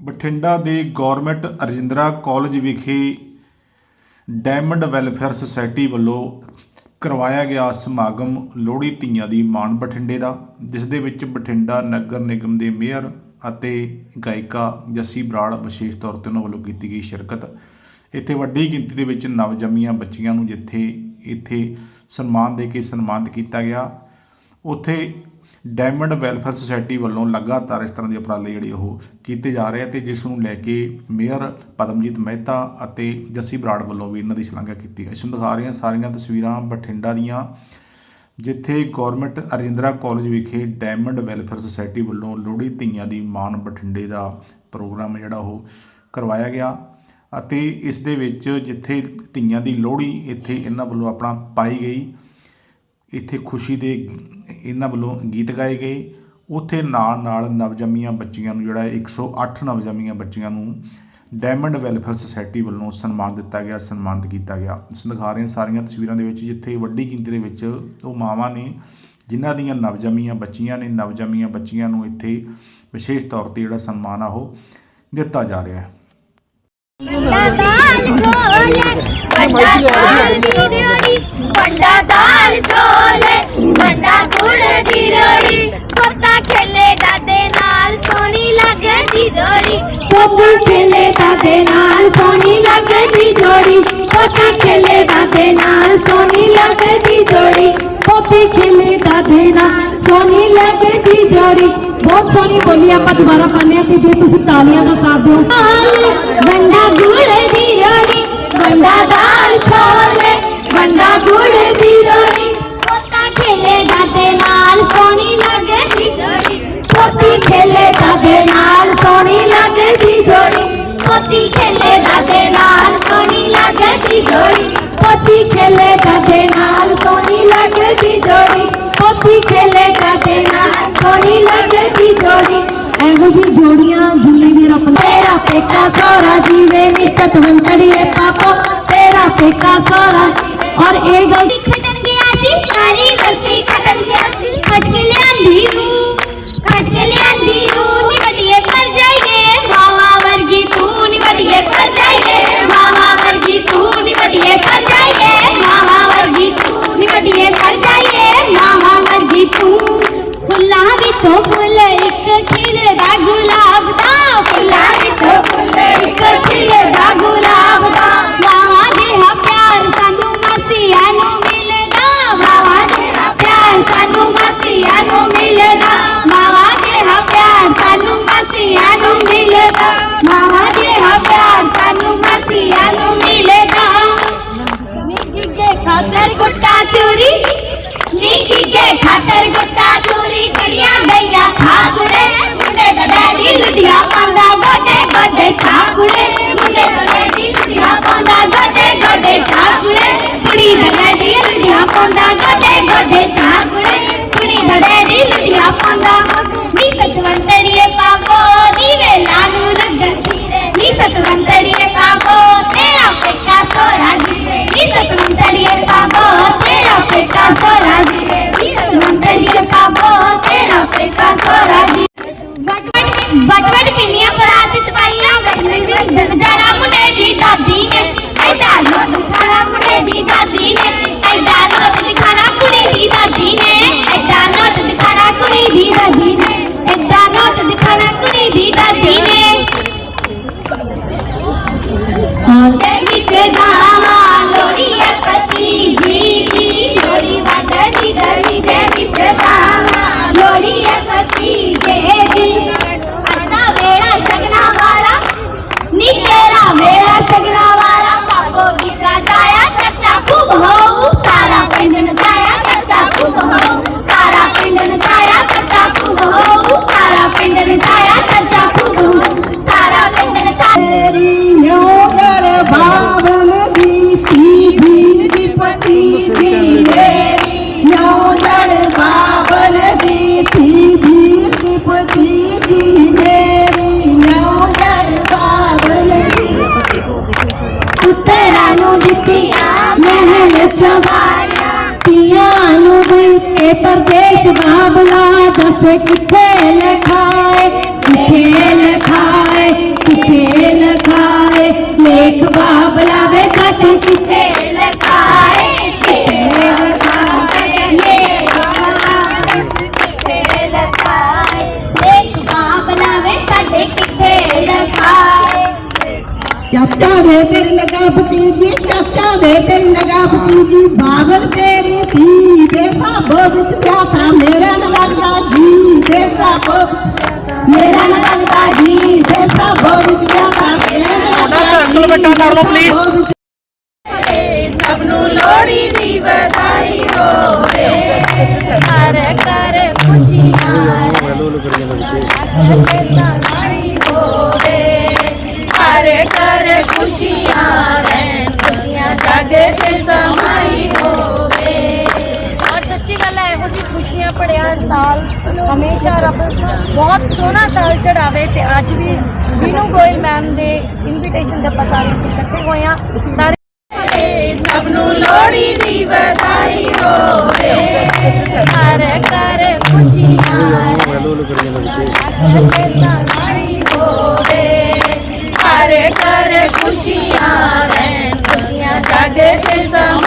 ਬਠਿੰਡਾ ਦੇ government Rajindra college ਵਿਖੇ diamond welfare society ਵੱਲੋਂ ਕਰਵਾਇਆ ਗਿਆ ਸਮਾਗਮ ਲੋਹੜੀ ਧੀਆਂ ਦੀ ਮਾਣ ਬਠਿੰਡੇ ਦਾ, ਜਿਸ ਦੇ ਵਿੱਚ ਬਠਿੰਡਾ ਨਗਰ ਨਿਗਮ ਦੇ ਮੇਅਰ ਅਤੇ ਗਾਇਕਾ ਜੱਸੀ ਬਰਾੜ ਵਿਸ਼ੇਸ਼ ਤੌਰ ਤੇ ਉਹਨਾਂ ਵੱਲੋਂ ਕੀਤੀ ਗਈ ਸ਼ਿਰਕਤ। ਇੱਥੇ ਵੱਡੀ ਗਿਣਤੀ ਦੇ ਵਿੱਚ ਨਵਜੰਮੀਆਂ ਬੱਚੀਆਂ ਨੂੰ ਜਿੱਥੇ ਇੱਥੇ ਸਨਮਾਨ ਦੇ ਕੇ ਸਨਮਾਨਿਤ ਕੀਤਾ ਗਿਆ। ਉੱਥੇ ਡਾਇਮੰਡ ਵੈਲਫੇਅਰ ਸੁਸਾਇਟੀ ਵੱਲੋਂ ਲਗਾਤਾਰ ਇਸ ਤਰ੍ਹਾਂ ਦੇ ਉਪਰਾਲੇ ਜਿਹੜੇ ਉਹ ਕੀਤੇ ਜਾ ਰਹੇ ਆ ਤੇ ਜਿਸ ਨੂੰ ਲੈ ਕੇ ਮੇਅਰ ਪਦਮਜੀਤ ਮਹਿਤਾ ਅਤੇ ਜੱਸੀ ਬਰਾੜ ਵੱਲੋਂ ਵੀ ਇਹਨਾਂ ਦੀ ਸ਼ਲਾਘਾ ਕੀਤੀ ਗਈ। ਇਸ ਨੂੰ ਦਿਖਾ ਰਹੀਆਂ ਸਾਰੀਆਂ ਤਸਵੀਰਾਂ ਬਠਿੰਡਾ ਦੀਆਂ, ਜਿੱਥੇ ਗਵਰਨਮੈਂਟ ਅਰਜਿੰਦਰਾ ਕਾਲਜ ਵਿਖੇ ਡਾਇਮੰਡ ਵੈਲਫੇਅਰ ਸੁਸਾਇਟੀ ਵੱਲੋਂ ਲੋਹੜੀ ਧੀਆਂ ਦੀ ਮਾਣ ਬਠਿੰਡੇ ਦਾ ਪ੍ਰੋਗਰਾਮ ਜਿਹੜਾ ਉਹ ਕਰਵਾਇਆ ਗਿਆ ਅਤੇ ਇਸ ਦੇ ਵਿੱਚ ਜਿੱਥੇ ਧੀਆਂ ਦੀ ਲੋਹੜੀ ਇੱਥੇ ਇਹਨਾਂ ਵੱਲੋਂ ਆਪਣਾ ਪਾਈ ਗਈ, ਇੱਥੇ ਖੁਸ਼ੀ ਦੇ ਇਹਨਾਂ ਵੱਲੋਂ ਗੀਤ ਗਾਏ ਗਏ। ਉੱਥੇ ਨਾਲ ਨਾਲ ਨਵਜੰਮੀਆਂ ਬੱਚੀਆਂ ਨੂੰ ਜਿਹੜਾ ਹੈ 108 ਨਵਜੰਮੀਆਂ ਬੱਚੀਆਂ ਨੂੰ ਡਾਇਮੰਡ ਵੈਲਫੇਅਰ ਸੁਸਾਇਟੀ ਵੱਲੋਂ ਸਨਮਾਨ ਦਿੱਤਾ ਗਿਆ, ਸਨਮਾਨਿਤ ਕੀਤਾ ਗਿਆ। ਇਸ ਦਿਖਾ ਰਹੇ ਸਾਰੀਆਂ ਤਸਵੀਰਾਂ ਦੇ ਵਿੱਚ ਜਿੱਥੇ ਵੱਡੀ ਗਿਣਤੀ ਦੇ ਵਿੱਚ ਉਹ ਮਾਵਾਂ ਨੇ, ਜਿਨ੍ਹਾਂ ਦੀਆਂ ਨਵਜੰਮੀਆਂ ਬੱਚੀਆਂ ਨੇ, ਨਵਜੰਮੀਆਂ ਬੱਚੀਆਂ ਨੂੰ ਇੱਥੇ ਵਿਸ਼ੇਸ਼ ਤੌਰ ਤੇ ਜਿਹੜਾ ਸਨਮਾਨ ਆ ਉਹ ਦਿੱਤਾ ਜਾ ਰਿਹਾ ਹੈ। ਬੰਡਾ ਦਾਲ ਛੋਲੇ ਬੰਡਾ ਦਾਲ ਦੀ ਰੋੜੀ ਬੰਡਾ ਦਾਲ। ਛੋਲੇ ਬੰਡਾ ਗੁੜ ਦੀ ਰੋੜੀ ਪੋਤਾ ਖੇਲੇ ਦਾਦੇ ਨਾਲ ਸੋਹਣੀ ਲੱਗਦੀ ਜੋੜੀ। ਖੇਲੇ ਦਾਦੇ ਨਾਲ ਸੋਹਣੀ ਲੱਗਦੀ ਜੋੜੀ। ਪੋਤਾ ਖੇਲੇ ਦਾਦੇ ਨਾਲ ਸੋਹਣੀ ਲੱਗਦੀ ਜੋੜੀ। ਪੋਤੀ ਖੇਲੇ ਦਾਦੇ ਨਾਲ ਸੋਹਣੀ ਲੱਗਦੀ ਜੋੜੀ। ਬਹੁਤ ਸੋਹਣੀ ਬੋਲੀ ਆਪਾਂ ਦੁਬਾਰਾ ਤੇ ਜੇ ਤੁਸੀਂ ਤਾਲੀਆਂ ਦਾ ਸਾਥ ਦਿਓ। ਬੰਡਾ ਗੁੜ ਦੀ ਰੋੜੀ ਬੰਡਾ ਦਾਲ ਪੋਤੀ ਖੇਲੇ ਦਾਦੇ ਨਾਲ ਸੋਹਣੀ ਲੱਗਦੀ ਜੋੜੀ ਪੋਤੀ ਖੇਲੇ ਦਾਦੇ ਨਾਲ ਸੋਹਣੀ ਲੱਗਦੀ ਜੋੜੀ ਪੋਤੀ ਖੇਲੇ ਦਾਦੇ ਨਾਲ ਸੋਹਣੀ ਲੱਗਦੀ ਜੋੜੀ ਇਹੋ ਜੀ ਜੋੜੀਆਂ ਜ਼ਿੰਦਗੀ ਰੱਖ ਤੇਰਾ ਪੇਕਾ ਸੋਹਰਾ ਜੀਵੇ ਨਿਕਟ ਵੰਤੜੀਏ ਪਾਪੋ ਤੇਰਾ ਪੇਕਾ ਸੋਹਰਾ ਔਰ ਇਹ ਗੱਲ ਖਟਣ ਗਿਆ ਸੀ ਸਾਰੀ ਲੱਸੀ ਖਟਣ ਗਿਆ ਸੀ ਖਟ ਕੇ ਲਿਆਂਦੀ ਰੂ ਖਟ ਨਚਾਇਆ ਤੇਰੀ ਨਿਉਗੜ ਬਾਵਲ ਦੀ ਧੀ ਭੀਲ ਦੀ एक बाबला वे सती तिथे लकाए चाचा वे तेरी लगा भतीजी चाचा वे तेरी लगा भतीजी। बाबल तेरी थी देसा बहुत था मेरा न लगता जी देसा बहुत मेरा न लगता जी देसा बहुत जाता। ਲੱਗਦਾ ਜੀ ਕਰ ਲਓ ਪਲੀਜ਼ ਸਭ ਨੂੰ ਲੋੜੀ ਦੀ ਵਧਾਈ ਹੋਵੇ ਹਰ ਕਰ ਖੁਸ਼ੀਆਂ ਮਾਰੀ ਹੋਵੇ ਹਰ ਕਰ ਖੁਸ਼ੀਆਂ ਰਹਿਣ, ਖੁਸ਼ੀਆਂ ਜਗ ਤੇ ਸਮਾਈ ਜਿਹੀ ਸਾਲ, ਹਮੇਸ਼ਾ ਰੱਬ ਬਹੁਤ ਸੋਹਣਾ ਸਾਲ ਚੜਾਵੇ ਤੇ ਅੱਜ ਵੀ ਵੀਨੂ ਗੋਇਲ ਮੈਮ ਦੇ ਇਨਵੀਟੇਸ਼ਨ ਦੇ ਆਪਾਂ ਸਾਰੇ ਇਕੱਠੇ ਹੋਏ ਆ ਸਾਰੇ ਸਭ ਨੂੰ ਲੋੜੀ ਦੀ ਵਧਾਈ ਹੋਵੇ। ਹਰ ਕਰ ਖੁਸ਼ੀਆਂ ਮਾਰੀ ਹੋਵੇ। ਹਰ ਕਰ ਖੁਸ਼ੀਆਂ ਰਹਿਣ, ਖੁਸ਼ੀਆਂ ਜਗ ਤੇ ਸਮਾਈ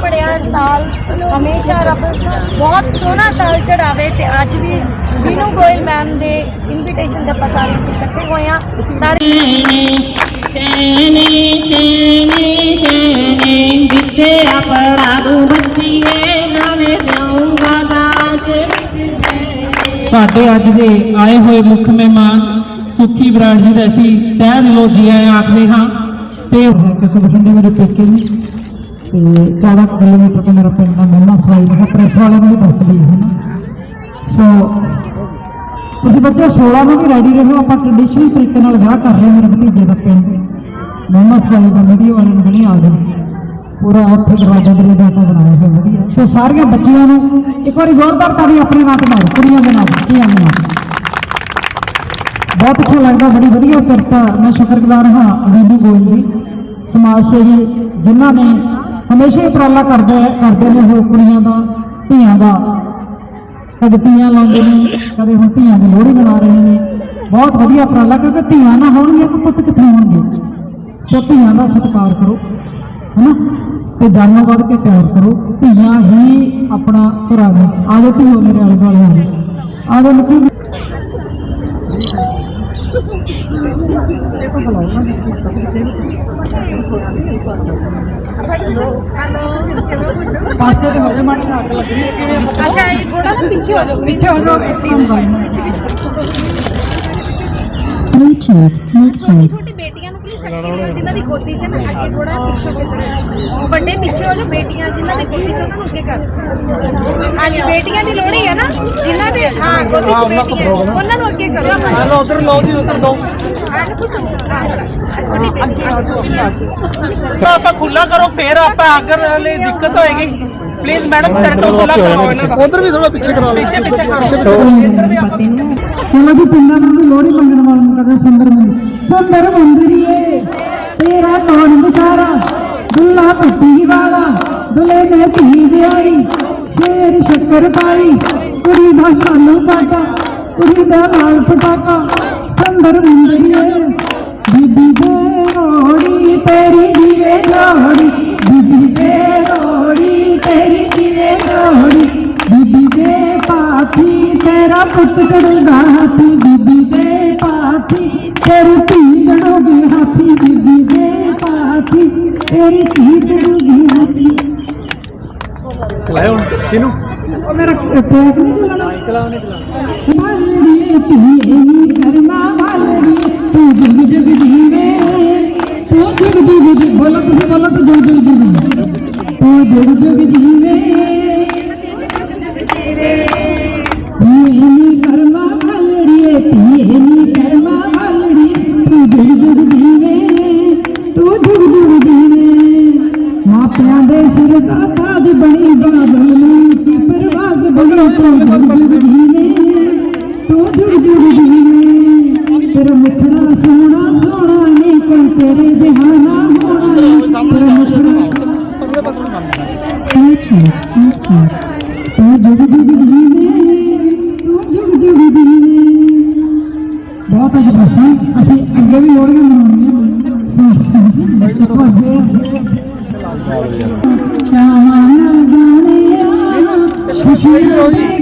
ਭਰਿਆ ਸਾਲ ਹਮੇਸ਼ਾ ਰੱਬ ਬਹੁਤ ਸੋਹਣਾ ਸਾਲ ਚੜਾਵੇ ਤੇ ਅੱਜ ਵੀ ਵੀਨੂ ਗੋਇਲ ਮੈਮ ਦੇ ਇਨਵੀਟੇਸ਼ਨ ਦੇ ਆਪਾਂ ਸਾਰੇ ਇੱਥੇ ਇਕੱਠੇ ਹੋਏ ਆ ਸਾਰੇ ਚੈਨੀ ਚੈਨੀ ਚੈਨੀ ਵਿਦਿਆ ਪੜਾ ਦੂ ਬੱਚੀਏ ਨਵੇਂ ਜਾਊਂਗਾ ਦਾਜ ਸਾਡੇ ਅੱਜ ਦੇ ਆਏ ਹੋਏ ਮੁੱਖ ਮਹਿਮਾਨ ਸੁਖੀ ਬਰਾੜ ਜੀ ਦਾ ਅਸੀਂ ਤਹਿ ਦਿਲੋਂ ਜੀ ਆਇਆਂ ਆਖਦੇ ਹਾਂ। ਤੇ ਹੈ ਕਿ ਬਠਿੰਡੇ ਮੇਰੇ ਪੇਕੇ ਨੇ ਤੇ 14 ਕਿਲੋਮੀਟਰ ਤੋਂ ਮੇਰਾ ਪਿੰਡ ਦਾ ਮਹਿਮਾ ਸਵਾਈ ਦਾ ਪ੍ਰੈਸ ਵਾਲਿਆਂ ਨੂੰ ਵੀ ਦੱਸ ਲਈ ਹੈ ਨਾ ਸੋ ਤੁਸੀਂ ਬੱਚੇ 16 ਨੂੰ ਵੀ ਰੈਡੀ ਰਹੋ ਆਪਾਂ ਟ੍ਰੈਡੀਸ਼ਨਲ ਤਰੀਕੇ ਨਾਲ ਵਿਆਹ ਕਰ ਰਹੇ ਹਾਂ ਮੇਰੇ ਭਤੀਜੇ ਦਾ ਪਿੰਡ ਮਹਿਮਾ ਸਵਾਈ ਦਾ ਵੀਡੀਓ ਵਾਲੇ ਨੂੰ ਬਣੀ ਆ ਗਏ ਪੂਰਾ ਉੱਥੇ ਦਰਵਾਜ਼ਾ ਦੇ ਲਈ ਆਪਾਂ ਬਣਾਇਆ ਹੋਇਆ ਵਧੀਆ ਤੇ ਸਾਰੀਆਂ ਬੱਚੀਆਂ ਨੂੰ ਇੱਕ ਵਾਰੀ ਜ਼ੋਰਦਾਰ ਤਾੜੀ ਆਪਣੇ ਨਾਲ ਮਾਰੋ ਕੁੜੀਆਂ ਦੇ ਨਾਲ ਧੀਆਂ ਦੇ ਨਾਲ ਬਹੁਤ ਅੱਛਾ ਲੱਗਦਾ ਬੜੀ ਵਧੀਆ ਕਰਤਾ ਮੈਂ ਸ਼ੁਕਰਗੁਜ਼ਾਰ ਹਾਂ ਵੀਡੂ ਗੋਇਲ ਜੀ ਸਮਾਜ ਸੇਵੀ ਜਿਨ੍ਹਾਂ ਨੇ ਹਮੇਸ਼ਾ ਹੀ ਉਪਰਾਲਾ ਕਰਦੇ ਕਰਦੇ ਨੇ ਉਹ ਕੁੜੀਆਂ ਦਾ, ਧੀਆਂ ਦਾ। ਕਦੇ ਧੀਆਂ ਲਾਉਂਦੇ ਨੇ, ਕਦੇ ਹੁਣ ਧੀਆਂ ਦੀ ਲੋਹੜੀ ਮਨਾ ਰਹੇ ਨੇ। ਬਹੁਤ ਵਧੀਆ ਉਪਰਾਲਾ, ਕਿਉਂਕਿ ਧੀਆਂ ਨਾ ਹੋਣਗੀਆਂ, ਤਾਂ ਪੁੱਤ ਕਿੱਥੋਂ ਹੋਣਗੇ? ਸੋ ਧੀਆਂ ਦਾ ਸਤਿਕਾਰ ਕਰੋ, ਹਨਾ? ਤੇ ਜਾਨੋਂ ਵੱਧ ਕੇ ਪਿਆਰ ਕਰੋ। ਧੀਆਂ ਹੀ ਆਪਣਾ ਭਰਾ ਗਏ ਆਜੋ ਧੀਓ ਮੇਰੇ ਆਲੇ ਦੁਆਲੇ ਆ ਜਾਓ ਆਜੋ ਨਿੱਕੀ। ਪਾਸੇ ਤੇ ਹੋ ਜਾ ਮਾੜੀ ਅੱਗ ਲੱਗਣੀ ਹੈ ਕਿਵੇਂ ਅੱਛਾ ਇਹ ਥੋੜਾ ਨਾ ਪਿੱਛੇ ਹੋ ਜਾਓ ਪਿੱਛੇ ਹੋ ਜਾਓ ਇੱਕ ਬੇਟੀਆਂ ਜਿਨ੍ਹਾਂ ਦੀ ਗੋਦੀ 'ਚ ਨਾ ਅੱਗੇ ਥੋੜਾ ਪਿੱਛੇ ਹੋ ਕੇ ਥੋੜਾ ਵੱਡੇ ਪਿੱਛੇ ਹੋ ਜਾਓ ਬੇਟੀਆਂ ਜਿਨ੍ਹਾਂ ਦੀ ਗੋਦੀ 'ਚ ਉਹਨਾਂ ਨੂੰ ਅੱਗੇ ਕਰ। ਹਾਂਜੀ ਬੇਟੀਆਂ ਦੀ ਲੋੜੀ ਹੈ ਨਾ ਜਿਨ੍ਹਾਂ ਦੇ ਹਾਂ ਗੋਦੀ 'ਚ ਬੇਟੀਆਂ ਉਹਨਾਂ ਨੂੰ ਅੱਗੇ ਕਰੋ। ਚਲੋ ਉਧਰ ਲਓ ਜੀ ਉਧਰ ਦੋ। ਤਾਂ ਆਪਾਂ ਖੁੱਲਾ ਕਰੋ ਫੇਰ ਆਪਾਂ ਅਗਰ ਲਈ ਦਿੱਕਤ ਹੋਏਗੀ। ਪਲੀਜ਼ ਮੈਡਮ ਸਰਕਲ ਖੁੱਲਾ ਕਰਵਾਓ ਇਹਨਾਂ ਦਾ ਉਧਰ ਵੀ ਥੋੜਾ ਪਿੱਛੇ ਕਰਵਾ ਲਓ। ਪਿੱਛੇ ਪਿੱਛੇ ਕਰੋ। ਇੱਧਰ ਵੀ ਆਪਾਂ ਉਹਨਾਂ ਦੀ ਪਿੰਡਾਂ ਨੂੰ ਵੀ ਲੋਹੜੀ ਮੰਗਣ ਵਾਲ ਨੂੰ ਕਹਿੰਦੇ ਸੁੰਦਰ ਮੰਦਰ ਸੁੰਦਰ ਮੰਦਰੀਏ, ਤੇਰਾ ਕੌਣ ਵਿਚਾਰਾ? ਦੁੱਲਾ ਪੱਟੀ ਵਾਲਾ, ਦੁਲੇ ਨੇ ਧੀ ਵਿਆਹੀ, ਸ਼ੇਰ ਸ਼ੱਕਰ ਪਾਈ, ਕੁੜੀ ਦਾ ਸਾਨੂੰ ਪਾਟਾ, ਕੁੜੀ ਦਾ ਨਾਲ ਪਟਾਕਾ। ਸੁੰਦਰ ਮੁੰਦਰੀਏ, ਬੀਬੀ ਦੇ ਰੋੜੀ ਤੇਰੀ ਜੀਵੇ ਜੋੜੀ, ਬੀਬੀ ਦੇ ਰੋੜੀ ਤੇਰੀ ਜੀਵੇ ਜੋੜੀ, ਬੀਬੀ ਦੇ ਪਾਥੀ ਤੇਰਾ ਪੁੱਤ ਚੜੂਗਾ ਹਾਥੀ, ਬੀਬੀ ਦੇ ਪਾਥੀ ਤੇਰੀ ਧੀ ਚੜੂਗੀ ਹਾਥੀ ਬੀਬੀ ਦੇ ਪਾਥੀ ਤੇਰੀ ਧੀ ਚੜੂਗੀ ਹਾਥੀ ਲਾਏ ਹੁਣ ਕਿਨੂੰ ਉਹ ਮੇਰਾ ਟੈਕ ਨਹੀਂ ਚਲਾਣਾ ਮਾਲੜੀ ਧੀਏ ਨੀ ਕਰਮਾ ਮਾਲੜੀ ਤੂੰ ਜੁਗ ਜੁਗ ਜੀਵੇ ਤੂੰ ਜੁਗ ਜੁਗ ਜੀ ਬੋਲੋ ਤੁਸੀਂ ਬੋਲੋ ਤੇ ਜੁਗ ਜੁਗ ਜੀਵੇ ਤੂੰ ਜੁਗ ਜੁਗ ਪਰਵਾਜ਼ ਬਗੜੋ ਤੋਂ ਜੁਗ ਜੁਗ ਜੀਵੇ ਤੂੰ ਜੁਗ ਜੁਗ ਜੀਵੇ ਤੇਰਾ ਮੁਖੜਾ ਸੋਹਣਾ ਸੋਹਣਾ ਨਹੀਂ ਕੋਈ ਤੇਰੇ ਜਹਾਨਾ ਹੋਣਾ ਨੀ। ਤੇਰਾ ਮੁਖੜਾ ਤੂੰ ਜੁਗ ਜੁਗ ਜੀਵੇ ਤੂੰ ਜੁਗ ਜੁਗ ਜੀਵੇ ਬਹੁਤ ਅੱਜ ਬਸਾਂ ਅਸੀਂ ਅੱਗੇ ਵੀ ਲੋੜੀਆਂ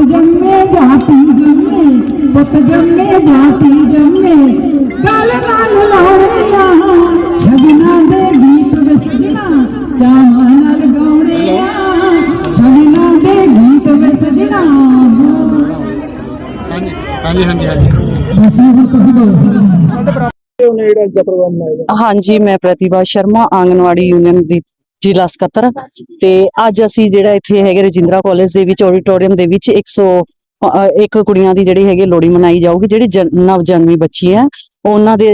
ਪੁੱਤ ਜੰਮੇ ਜਾਤੀ ਜੰਮੇ ਪੁੱਤ ਜੰਮੇ ਜਾਤੀ ਜੰਮੇ। ਗਲ ਗਲ ਲਾਉਣੇ ਆ ਛਗਨਾ ਦੇ ਗੀਤ ਵਸਜਣਾ ਚਾਹਾਂ ਨਾਲ ਗਾਉਣੇ ਆ। ਛਗਨਾ ਦੇ ਗੀਤ ਵਸਜਣਾ। ਹਾਂਜੀ ਹਾਂਜੀ ਹਾਂਜੀ ਬਸ ਹੁਣ ਤੁਸੀਂ ਬੋਲੋ ਹਾਂਜੀ ਮੈਂ ਪ੍ਰਤਿਭਾ ਸ਼ਰਮਾ ਆਂਗਨਵਾੜੀ ਯੂਨੀਅਨ ਦੀ ਜ਼ਿਲ੍ਹਾ ਸਕੱਤਰ ਤੇ ਅੱਜ ਅਸੀਂ ਜਿਹੜਾ ਇੱਥੇ ਹੈਗੇ ਰਜਿੰਦਰਾ ਕਾਲਜ ਦੇ ਵਿੱਚ ਆਡੀਟੋਰੀਅਮ ਦੇ ਵਿੱਚ 100 ਅ, ਇੱਕ ਕੁੜੀਆਂ ਦੀ ਜਿਹੜੀ ਹੈਗੀ ਲੋਹੜੀ ਮਨਾਈ ਜਾਊਗੀ ਜਿਹੜੀ ਜਨ- ਨਵ ਜਨਮੀ ਬੱਚੀ ਹੈ। ਉਹਨਾਂ ਦੇ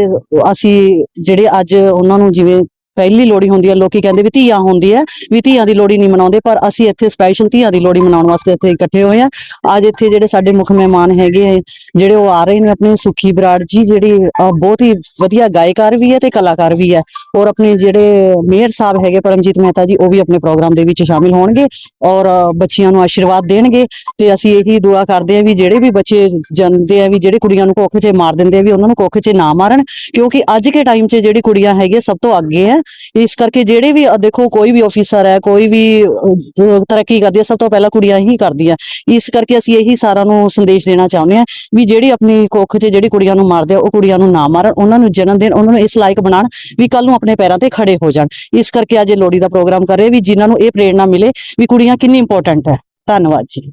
ਅਸੀਂ ਜਿਹੜੇ ਅੱਜ ਉਹਨਾਂ ਨੂੰ ਜਿਵੇਂ ਪਹਿਲੀ ਲੋਹੜੀ ਹੁੰਦੀ ਹੈ ਲੋਕੀ ਕਹਿੰਦੇ ਵੀ ਧੀਆਂ ਹੁੰਦੀ ਹੈ ਵੀ ਧੀਆਂ ਦੀ ਲੋਹੜੀ ਨਹੀਂ ਮਨਾਉਂਦੇ ਪਰ ਅਸੀਂ ਇੱਥੇ ਸਪੈਸ਼ਲ ਧੀਆਂ ਦੀ ਲੋਹੜੀ ਮਨਾਉਣ ਵਾਸਤੇ ਇੱਥੇ ਇਕੱਠੇ ਹੋਏ ਆ ਅੱਜ ਇੱਥੇ ਜਿਹੜੇ ਸਾਡੇ ਮੁੱਖ ਮਹਿਮਾਨ ਹੈਗੇ ਹੈ, ਜਿਹੜੇ ਉਹ ਆ ਰਹੇ ਨੇ ਆਪਣੇ ਸੁਖੀ ਬਰਾੜ ਜੀ ਜਿਹੜੀ ਬਹੁਤ ਹੀ ਵਧੀਆ ਗਾਇਕਾਰ ਵੀ ਹੈ ਤੇ ਕਲਾਕਾਰ ਵੀ ਹੈ। ਔਰ ਆਪਣੇ ਜਿਹੜੇ ਮੇਅਰ ਸਾਹਿਬ ਹੈਗੇ ਪਰਮਜੀਤ ਮਹਿਤਾ ਜੀ ਉਹ ਵੀ ਆਪਣੇ ਪ੍ਰੋਗਰਾਮ ਦੇ ਵਿੱਚ ਸ਼ਾਮਿਲ ਹੋਣਗੇ ਔਰ ਬੱਚਿਆਂ ਨੂੰ ਆਸ਼ੀਰਵਾਦ ਦੇਣਗੇ। ਤੇ ਅਸੀਂ ਇਹੀ ਦੁਆ ਕਰਦੇ ਹਾਂ ਵੀ ਜਿਹੜੇ ਵੀ ਬੱਚੇ ਜਨਮਦੇ ਆ ਵੀ ਜਿਹੜੇ ਕੁੜੀਆਂ ਨੂੰ ਕੁੱਖ 'ਚ ਮਾਰ ਦਿੰਦੇ ਆ ਵੀ ਉਹਨਾਂ ਨੂੰ ਕੁੱਖ 'ਚ ਨਾ ਮਾਰਨ। ਕਿਉਂਕਿ ਅੱਜ ਕੇ ਟਾਈਮ 'ਚ ਜਿਹੜੀ ਕੁੜੀਆਂ ਹੈਗੀਆਂ ਸਭ ਤੋਂ ਅੱਗੇ ਹੈ। ਇਸ ਕਰਕੇ ਜਿਹੜੇ ਵੀ ਅ, ਦੇਖੋ ਕੋਈ ਵੀ ਆਫੀਸਰ ਹੈ ਕੋਈ ਵੀ ਅ, ਤਰੱਕੀ ਕਰਦੀ ਹੈ ਸਭ ਤੋਂ ਪਹਿਲਾਂ ਕੁੜੀਆਂ ਹੀ ਕਰਦੀਆਂ ਇਸ ਕਰਕੇ ਅਸੀਂ ਇਹੀ ਸਾਰਿਆਂ ਨੂੰ ਸੰਦੇਸ਼ ਦੇਣਾ ਚਾਹੁੰਦੇ ਹਾਂ ਵੀ ਜਿਹੜੀ ਆਪਣੀ ਕੁੱਖ 'ਚ ਜਿਹੜੀ ਕੁੜੀਆਂ ਨੂੰ ਮਾਰਦੇ ਆ ਉਹ ਕੁੜੀਆਂ ਨੂੰ ਨਾ ਮਾਰਨ ਉਹਨਾਂ ਨੂੰ ਜਨਮ ਦੇਣ ਉਹਨਾਂ ਨੂੰ ਇਸ ਲਾਇਕ ਬਣਾਉਣ ਵੀ ਕੱਲ ਨੂੰ ਆਪਣੇ ਪੈਰਾਂ ਤੇ ਖੜੇ ਹੋ ਜਾਣ। ਇਸ ਕਰਕੇ ਅੱਜ ਇਹ ਲੋਹੜੀ ਦਾ ਪ੍ਰੋਗਰਾਮ ਕਰ ਰਹੇ ਵੀ ਜਿਨ੍ਹਾਂ ਨੂੰ ਇਹ ਪ੍ਰੇਰਣਾ ਮਿਲੇ ਵੀ ਕੁੜੀਆਂ ਕਿੰਨੀ ਇੰਪੋਰਟੈਂਟ ਹੈ। ਧੰਨਵਾਦ ਜੀ।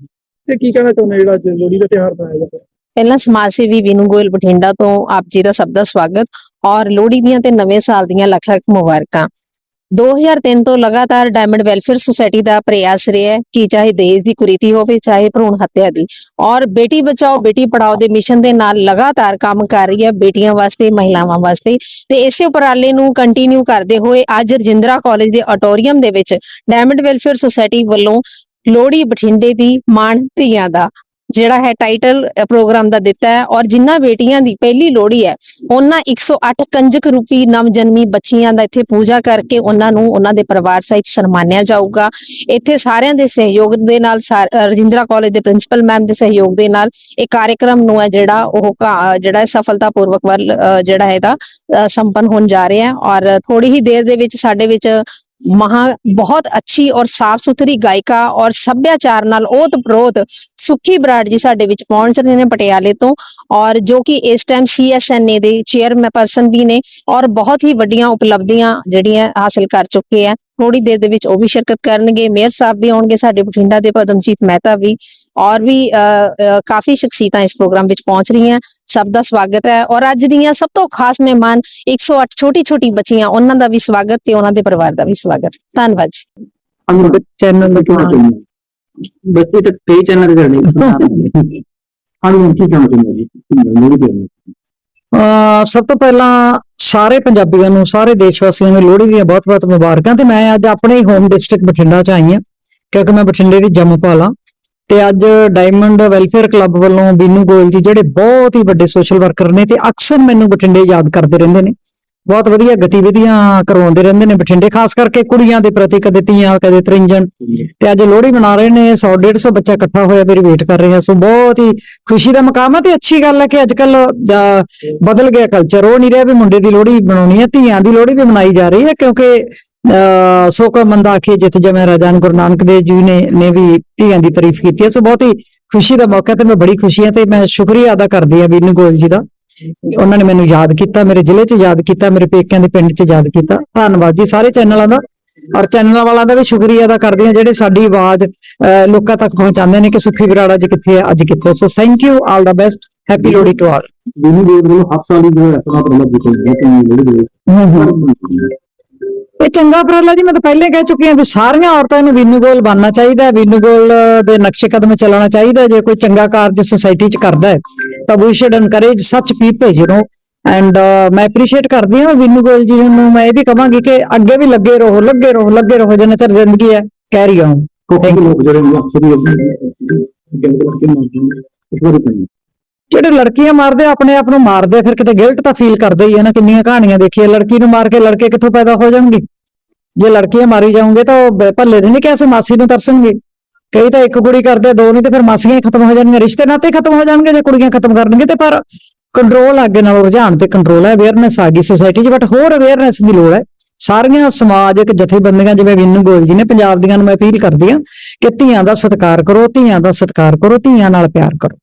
ਤੇ ਕੀ ਕਹਿਣਾ ਚਾਹੁੰਦੇ ਜਿਹੜਾ ਅੱਜ ਲੋਹੜੀ ਦਾ ਤਿਉਹਾਰ ਮਨਾਇਆ ਜਾਂਦਾ? ਪਹਿਲਾਂ ਸਮਾਜ ਸੇਵੀ ਵੀਨੂ ਗੋਇਲ ਬਠਿੰਡਾ ਤੋਂ ਆਪ ਜੀ ਦਾ ਸਭ ਦਾ ਸਵਾਗਤ। ਔਰ ਲੋਹੜੀ ਦੀਆਂ ਤੇ ਨਵੇਂ ਸਾਲ ਦੀਆਂ ਲੱਖ ਲੱਖ ਮੁਬਾਰਕਾਂ। 2003 ਤੋਂ ਲਗਾਤਾਰ ਡਾਇਮੰਡ ਵੈਲਫੇਅਰ ਸੁਸਾਇਟੀ ਦਾ ਪ੍ਰਯਾਸ ਰਿਹਾ ਕਿ ਚਾਹੇ ਦੇਸ਼ ਦੀ ਕੁਰੀਤੀ ਹੋਵੇ, ਚਾਹੇ ਭਰੂਣ ਹੱਤਿਆ ਦੀ। ਔਰ ਬੇਟੀ ਬਚਾਓ, ਬੇਟੀ ਪੜਾਓ ਦੇ ਮਿਸ਼ਨ ਦੇ ਨਾਲ ਲਗਾਤਾਰ ਕੰਮ ਕਰ ਰਹੀ ਹੈ ਬੇਟੀਆਂ ਵਾਸਤੇ, ਮਹਿਲਾਵਾਂ ਵਾਸਤੇ। ਤੇ ਇਸੇ ਉਪਰਾਲੇ ਨੂੰ ਕੰਟੀਨਿਊ ਕਰਦੇ ਹੋਏ ਅੱਜ ਰਜਿੰਦਰਾ ਕਾਲਜ ਦੇ ਆਡੀਟੋਰੀਅਮ ਦੇ ਵਿੱਚ ਡਾਇਮੰਡ ਵੈਲਫੇਅਰ ਸੁਸਾਇਟੀ ਵੱਲੋਂ ਲੋਹੜੀ ਬਠਿੰਡੇ ਦੀ ਮਾਣ ਧੀਆਂ ਦਾ ਜਿਹੜਾ ਹੈ ਟਾਈਟਲ ਪ੍ਰੋਗਰਾਮ ਦਾ ਦਿੱਤਾ ਹੈ ਔਰ ਜਿਨ੍ਹਾਂ ਬੇਟੀਆਂ ਦੀ ਪਹਿਲੀ ਲੋਹੜੀ ਹੈ, ਉਹਨਾਂ 108 ਕੰਜਕ ਰੂਪੀ ਨਵਜਨਮੀ ਬੱਚੀਆਂ ਦਾ ਇੱਥੇ ਪੂਜਾ ਕਰਕੇ ਉਹਨਾਂ ਨੂੰ ਉਹਨਾਂ ਦੇ ਪਰਿਵਾਰ ਸਹਿਤ ਸਨਮਾਨਿਆ ਜਾਊਗਾ। ਇੱਥੇ ਸਾਰਿਆਂ ਦੇ ਸਹਿਯੋਗ ਦੇ ਨਾਲ ਰਜਿੰਦਰਾ ਕਾਲਜ ਦੇ ਪ੍ਰਿੰਸੀਪਲ ਮੈਮ ਦੇ ਸਹਿਯੋਗ ਦੇ ਨਾਲ ਇਹ ਕਾਰਜਕ੍ਰਮ ਨੂੰ ਹੈ ਜਿਹੜਾ ਉਹ ਜਿਹੜਾ ਹੈ ਸਫਲਤਾਪੂਰਵਕ ਵੱਲ ਜਿਹੜਾ ਹੈ ਇਹਦਾ ਸੰਪੰਨ ਹੋਣ ਜਾ ਰਿਹਾ ਹੈ ਔਰ ਥੋੜੀ ਹੀ ਦੇਰ ਦੇ ਵਿੱਚ ਸਾਡੇ ਵਿੱਚ ਮਹਾ ਬਹੁਤ ਅੱਛੀ ਔਰ ਸਾਫ਼ ਸੁਥਰੀ ਗਾਇਕਾ ਔਰ ਸੱਭਿਆਚਾਰ ਨਾਲ ਓਤ-ਪ੍ਰੋਤ ਸੁੱਖੀ ਬਰਾੜ ਜੀ ਸਾਡੇ ਵਿੱਚ ਪਹੁੰਚ ਰਹੇ ਨੇ ਪਟਿਆਲੇ ਤੋਂ ਔਰ ਜੋ ਕਿ ਇਸ ਟਾਈਮ ਸੀਐਸਐਨਏ ਦੇ ਚੇਅਰਮੈਨ ਪਰਸਨ ਵੀ ਨੇ ਔਰ ਬਹੁਤ ਹੀ ਵੱਡੀਆਂ ਉਪਲਬਧੀਆਂ ਜਿਹੜੀਆਂ ਹਾਸਲ ਕਰ ਚੁੱਕੇ ਆ। ਥੋੜੀ ਦੇਰ ਦੇ ਵਿੱਚ ਉਹ ਵੀ ਸ਼ਿਰਕਤ ਕਰਨਗੇ, ਮੇਅਰ ਸਾਹਿਬ ਵੀ ਆਉਣਗੇ ਸਾਡੇ ਬਠਿੰਡਾ ਦੇ ਪਦਮਜੀਤ ਮਹਿਤਾ ਵੀ, ਔਰ ਵੀ ਕਾਫੀ ਸ਼ਖਸੀਅਤਾਂ ਇਸ ਪ੍ਰੋਗਰਾਮ ਵਿੱਚ ਪਹੁੰਚ ਰਹੀਆਂ, ਸਭ ਦਾ ਸਵਾਗਤ ਹੈ, ਔਰ ਅੱਜ ਦੀਆਂ ਸਭ ਤੋਂ ਖਾਸ ਮਹਿਮਾਨ 108 ਛੋਟੀ-ਛੋਟੀ ਬੱਚੀਆਂ, ਉਹਨਾਂ ਦਾ ਵੀ ਸਵਾਗਤ ਤੇ ਉਹਨਾਂ ਦੇ ਪਰਿਵਾਰ ਦਾ ਵੀ ਸਵਾਗਤ, ਧੰਨਵਾਦ ਜੀ। ਸਭ ਤੋਂ ਪਹਿਲਾਂ ਸਾਰੇ ਪੰਜਾਬੀਆਂ ਨੂੰ, ਸਾਰੇ ਦੇਸ਼ ਵਾਸੀਆਂ ਨੂੰ ਲੋਹੜੀ ਦੀਆਂ ਬਹੁਤ-ਬਹੁਤ ਮੁਬਾਰਕਾਂ ਤੇ ਮੈਂ ਅੱਜ ਆਪਣੇ ਹੀ ਹੋਮ ਡਿਸਟ੍ਰਿਕਟ ਬਠਿੰਡਾ ਚ ਆਈ ਹਾਂ, ਕਿਉਂਕਿ ਮੈਂ ਬਠਿੰਡੇ ਦੀ ਜੰਮਪਲ ਹਾਂ ਤੇ ਅੱਜ ਡਾਇਮੰਡ ਵੈਲਫੇਅਰ ਕਲੱਬ ਵੱਲੋਂ ਬੀਨੂ ਗੋਇਲ ਜੀ ਜਿਹੜੇ ਬਹੁਤ ਹੀ ਵੱਡੇ ਸੋਸ਼ਲ ਵਰਕਰ ਨੇ ਤੇ ਅਕਸਰ ਮੈਨੂੰ ਬਠਿੰਡੇ ਯਾਦ ਕਰਦੇ ਰਹਿੰਦੇ ਨੇ। ਬਹੁਤ ਵਧੀਆ ਗਤੀਵਿਧੀਆਂ ਕਰਵਾਉਂਦੇ ਰਹਿੰਦੇ ਨੇ ਬਠਿੰਡੇ, ਖਾਸ ਕਰਕੇ ਕੁੜੀਆਂ ਦੇ ਪ੍ਰਤੀ ਕਦੇ ਤੀਆਂ, ਕਦੇ ਤ੍ਰਿੰਜਣ। ਤੇ ਅੱਜ ਲੋਹੜੀ ਮਨਾ ਰਹੇ ਨੇ 100 150 ਬੱਚਾ ਇਕੱਠਾ ਹੋਇਆ ਮੇਰੀ ਵੇਟ ਕਰ ਰਿਹਾ, ਸੋ ਬਹੁਤ ਹੀ ਖੁਸ਼ੀ ਦਾ ਮਕਾਮ ਹੈ ਤੇ ਅੱਛੀ ਗੱਲ ਹੈ ਕਿ ਅੱਜ ਕੱਲ ਬਦਲ ਗਿਆ ਕਲਚਰ ਉਹ ਨਹੀਂ ਰਿਹਾ ਵੀ ਮੁੰਡੇ ਦੀ ਲੋਹੜੀ ਬਣਾਉਣੀ ਹੈ, ਧੀਆਂ ਦੀ ਲੋਹੜੀ ਵੀ ਮਨਾਈ ਜਾ ਰਹੀ ਹੈ, ਕਿਉਂਕਿ ਅਹ ਸੋ ਕੋ ਮੰਦਾ ਆਖੇ ਜਿਤ ਜਮੇ ਰਾਜਾਨ ਗੁਰੂ ਨਾਨਕ ਦੇਵ ਜੀ ਨੇ ਨੇ ਵੀ ਧੀਆਂ ਦੀ ਤਾਰੀਫ ਕੀਤੀ ਹੈ। ਸੋ ਬਹੁਤ ਹੀ ਖੁਸ਼ੀ ਦਾ ਮੌਕਾ ਤੇ ਮੈਂ ਬੜੀ ਖੁਸ਼ੀ ਹਾਂ ਤੇ ਮੈਂ ਸ਼ੁਕਰੀਆ ਅਦਾ ਕਰਦੀ ਹਾਂ ਬੀਨੂ ਗੋਇਲ ਜੀ ਦਾ। ਉਹਨਾਂ ਨੇ ਮੈਨੂੰ ਯਾਦ ਕੀਤਾ ਮੇਰੇ ਜ਼ਿਲ੍ਹੇ 'ਚ ਯਾਦ ਕੀਤਾ ਮੇਰੇ ਪੇਕਿਆਂ ਦੇ ਪਿੰਡ 'ਚ ਯਾਦ ਕੀਤਾ। ਧੰਨਵਾਦ ਜੀ ਸਾਰੇ ਚੈਨਲਾਂ ਦਾ। ਔਰ ਚੈਨਲਾਂ ਵਾਲਾਂ ਦਾ ਵੀ ਸ਼ੁਕਰੀਆ ਅਦਾ ਕਰਦੇ ਆ ਜਿਹੜੇ ਸਾਡੀ ਆਵਾਜ਼ ਲੋਕਾਂ ਤੱਕ ਪਹੁੰਚਾਉਂਦੇ ਨੇ ਕਿ ਸੁਖੀ ਬਰਾੜਾ ਜੀ ਕਿੱਥੇ ਆ ਅੱਜ ਕਿੱਥੇ। So thank you all the best happy Lohri to all ਮੈਨੂੰ ਦੇਖ ਰਹੇ ਹੋ ਹੱਥ ਸਾਲੀ ਜੋ ਹੈ ਆਪਣਾ ਪ੍ਰੋਬਲਮ ਦਿਖਾਉਂਦਾ ਕਿ ਮੇਰੇ ਦੇ ਇਹ ਚੰਗਾ ਉਪਰਾਲਾ ਜੀ ਮੈਂ ਤਾਂ ਪਹਿਲੇ ਕਹਿ ਚੁੱਕੀ ਹਾਂ ਵੀ ਸਾਰੀਆਂ ਔਰਤਾਂ ਨੂੰ ਵੀਨੂ ਗੋਲ ਬਣਨਾ ਚਾਹੀਦਾ ਹੈ ਵੀਨੂ ਗੋਲ ਦੇ ਨਕਸ਼ੇ ਕਦਮ ਚਲਾਉਣਾ ਚਾਹੀਦਾ ਜੇ ਕੋਈ ਚੰਗਾ ਕਾਰਜ ਸੋਸਾਇਟੀ 'ਚ ਕਰਦਾ ਹੈ ਤਾਂ we should encourage such people you know and ਮੈਂ ਅਪਰੀਸ਼ੀਏਟ ਕਰਦੀ ਹਾਂ ਵੀਨੂ ਗੋਲ ਜੀ ਨੂੰ ਮੈਂ ਇਹ ਵੀ ਕਹਾਂਗੀ ਕਿ ਅੱਗੇ ਵੀ ਲੱਗੇ ਰਹੋ ਲੱਗੇ ਰਹੋ ਲੱਗੇ ਰਹੋ ਜਿੰਨਾ ਚਿਰ ਜ਼ਿੰਦਗੀ ਹੈ ਕੈਰੀ ਆਨ ਥੈਂਕ ਯੂ ਜਿਹੜੇ ਅਕਸਰ ਲੋਕ ਗੱਲ ਕਰਕੇ ਜਿਹੜੇ ਲੜਕੀਆਂ ਮਾਰਦੇ ਆਪਣੇ ਆਪ ਨੂੰ ਮਾਰਦੇ ਫਿਰ ਕਿਤੇ ਗਿਲਟ ਤਾਂ ਫੀਲ ਕਰਦੇ ਹੀ ਹੈ ਨਾ ਕਿੰਨੀਆਂ ਕਹਾਣੀਆਂ ਦੇਖੀਏ ਲੜਕੀ ਨੂੰ ਮਾਰ ਕੇ ਲੜਕੇ ਕਿੱਥੋਂ ਪੈਦਾ ਹੋ ਜਾਣਗੇ? ਜੇ ਲੜਕੀਆਂ ਮਾਰੀ ਜਾਓਗੇ ਤਾਂ ਉਹ ਬ- ਭੱਲੇ ਦੇ ਨਹੀਂ ਕਿਹਾ ਮਾਸੀ ਨੂੰ ਤਰਸਣਗੇ। ਕਈ ਤਾਂ ਇੱਕ ਕੁੜੀ ਕਰਦੇ, ਦੋ ਨਹੀਂ ਤੇ ਫਿਰ ਮਾਸੀਆਂ ਹੀ ਖਤਮ ਹੋ ਜਾਣਗੀਆਂ। ਰਿਸ਼ਤੇ ਨਾਤੇ ਖਤਮ ਹੋ ਜਾਣਗੇ ਜੇ ਕੁੜੀਆਂ ਖਤਮ ਕਰਨਗੇ ਤੇ ਪਰ ਕੰਟਰੋਲ ਅੱਗੇ ਨਾਲ ਰੁਝਾਨ ਤੇ ਕੰਟਰੋਲ ਹੈ ਅਵੇਅਰਨੈਸ ਆ ਗਈ ਸੋਸਾਇਟੀ 'ਚ ਬਟ ਹੋਰ ਅਵੇਅਰਨੈਸ ਦੀ ਲੋੜ ਹੈ। ਸਾਰੀਆਂ ਸਮਾਜਿਕ ਜਥੇਬੰਦੀਆਂ, ਜਿਵੇਂ ਵਿੰਨੂ ਗੋਲ ਜੀ ਨੇ, ਪੰਜਾਬ ਦੀਆਂ ਨੂੰ ਮੈਂ ਅਪੀਲ ਕਰਦੀ ਹਾਂ ਕਿ ਧੀਆਂ ਦਾ ਸਤਿਕਾਰ ਕਰੋ, ਧੀਆਂ ਦਾ ਸਤਿਕਾਰ ਕਰੋ, ਧੀਆਂ ਨਾਲ ਪਿਆਰ ਕਰੋ।